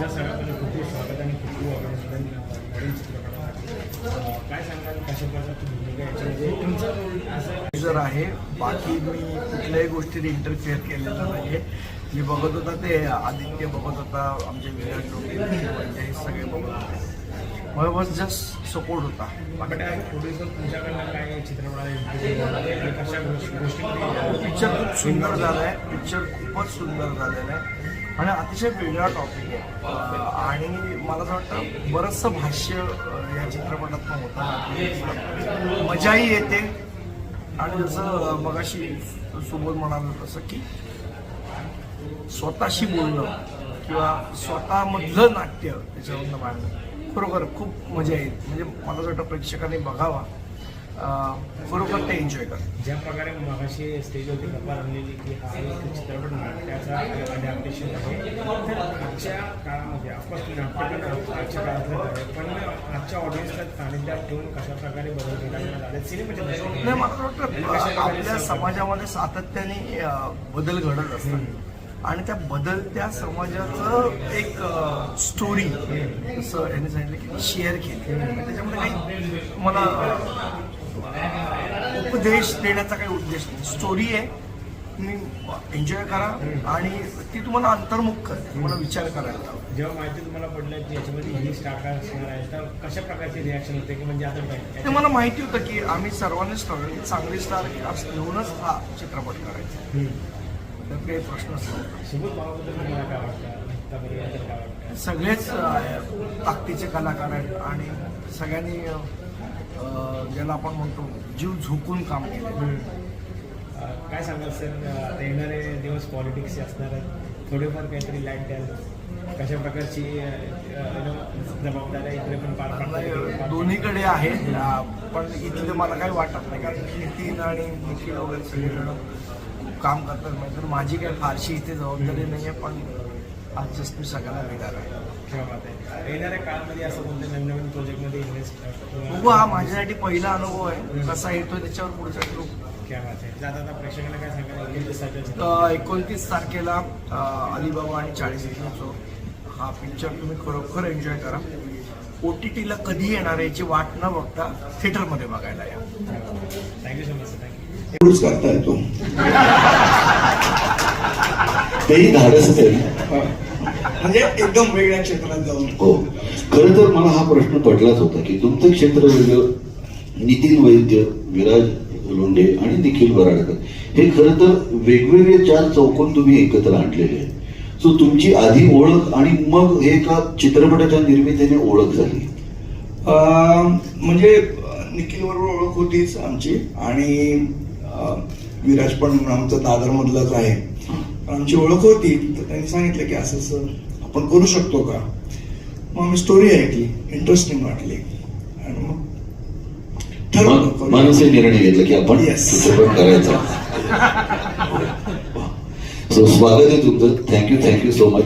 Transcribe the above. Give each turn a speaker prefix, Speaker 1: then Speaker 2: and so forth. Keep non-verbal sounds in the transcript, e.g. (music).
Speaker 1: Sir सगळ्यांकडे खूप खूप स्वागत आणि खूप खूप अभिनंदन काय सांगाल? कशा प्रकारची
Speaker 2: जर म्हणजे आहे? बाकी मी कुठल्याही गोष्टीने इंटरफेअर केलेलं नाही आहे मी बघत होता ते आदित्य बघत होता आमचे विराट लोके म्हणजे हे सगळे बघत होते. जस्ट सपोर्ट होता. पिक्चर खूप सुंदर झाला आहे पिक्चर खूपच सुंदर झालेला आहे. आणि अतिशय वेगळा टॉपिक आहे. आणि मला असं वाटतं बरंचसं भाष्य या चित्रपटातून होतं. मजाही येते. आणि जसं मगाशी सुबोध म्हणाल तसं की स्वतःशी बोलणं किंवा स्वतःमधलं नाट्य त्याच्यावरनं मांडणं खरोखर खूप मजा येईल. म्हणजे मला असं वाटतं प्रेक्षकांनी बघावा. खरोखर ते एन्जॉय करतात
Speaker 1: ज्या प्रकारे मगाशी स्टेजवरती गप्पा रंगलेली की हा एक चित्रपट नाट्याचा अडॅप्टेशन आहे तर आजच्या काळामध्ये ऑफकोर्स नाट्य पण आजच्या काळातलं पण आजच्या ऑडियन्सला सानिध्यात ठेवून कशा प्रकारे बदल घडवण्यात आले सिनेमाच्या
Speaker 2: नाही मला वाटतं आपल्या समाजामध्ये सातत्याने बदल घडत असतात. आणि त्या बदलत्या समाजाचं एक स्टोरी जसं यांनी सांगितलं की शेअर केली. त्याच्यामध्ये काही मला उपदेश देण्याचा काही उद्देश नाही. स्टोरी आहे. तुम्ही एन्जॉय करा आणि ती तुम्हाला अंतर्मुख करते. तुम्हाला विचार करायला लावते.
Speaker 1: जेव्हा माहिती तुम्हाला पडलं की याच्यामध्ये ही स्टार असणार आहे तर कशा प्रकारची रिॲक्शन होते की म्हणजे आता
Speaker 2: ते मला माहिती होतं की आम्ही सर्वांनीच ठरवलं की चांगली स्टार घेऊनच हा चित्रपट करायचा तर काही
Speaker 1: वाटतं?
Speaker 2: सगळेच ताकदीचे कलाकार आहेत आणि सगळ्यांनी ज्याला आपण म्हणतो जीव झोकून काम केलं
Speaker 1: काय सांगाल सर? आता येणारे दिवस पॉलिटिक्सचे असणार आहेत. थोडेफार काहीतरी लाइट द्याल. कशा प्रकारची जबाबदाऱ्या इकडे पण पार येतील?
Speaker 2: दोन्हीकडे आहे पण इथलं मला काही वाटत नाही. कारण नितीन आणि निखिल वगैरे सगळेजण काम करतात. म्हणजे माझी काही फारशी इथे जबाबदारी नाही आहे पण आज जस्ट मी सगळ्यांना मिळणार आहे.
Speaker 1: येणाऱ्या काळामध्ये असं कोणत्या नवीन नवीन प्रोजेक्टमध्ये इन्व्हेस्ट
Speaker 2: बघू हा माझ्यासाठी पहिला अनुभव आहे. कसा येतोय त्याच्यावर पुढचा
Speaker 1: चित्रपट
Speaker 2: एकोणतीस तारखेला. अलिबाबा आणि चाळीस चोर हा पिक्चर तुम्ही खरोखर एन्जॉय करा. ओ टी टीला कधी येणार याची वाट न बघता थिएटरमध्ये बघायला या.
Speaker 1: थँक्यू सो मच थँक्यू
Speaker 3: एवढंच करता येतो. तेही धाडसच आहे
Speaker 2: म्हणजे एकदम वेगळ्या क्षेत्रात जाऊन.
Speaker 3: हो. खरं तर मला हा प्रश्न पडलाच होता की तुमचं क्षेत्र वेगळं नितीन वैद्य विराज लोंढे आणि निखिल वराडकर हे खरं तर वेगवेगळे चार चौकोन तुम्ही एकत्र आणलेले आहेत. सो तुमची आधी ओळख आणि मग हे एका चित्रपटाच्या निर्मितीने ओळख झाली.
Speaker 4: अं, म्हणजे निखिल बरोबर ओळख होतीच आमची आणि विराज पण आमचा दादर मधलाच आहे. आमची ओळख होती तर त्यांनी सांगितलं की असं असं आपण करू शकतो का? मग आम्ही स्टोरी ऐकली इंटरेस्टिंग वाटली. आणि मग ठरवलं.
Speaker 3: माणूसही निर्णय घेतला की आपण. चित्रपट करायचा. (laughs) सो स्वागत आहे तुमचं. Thank you thank you so much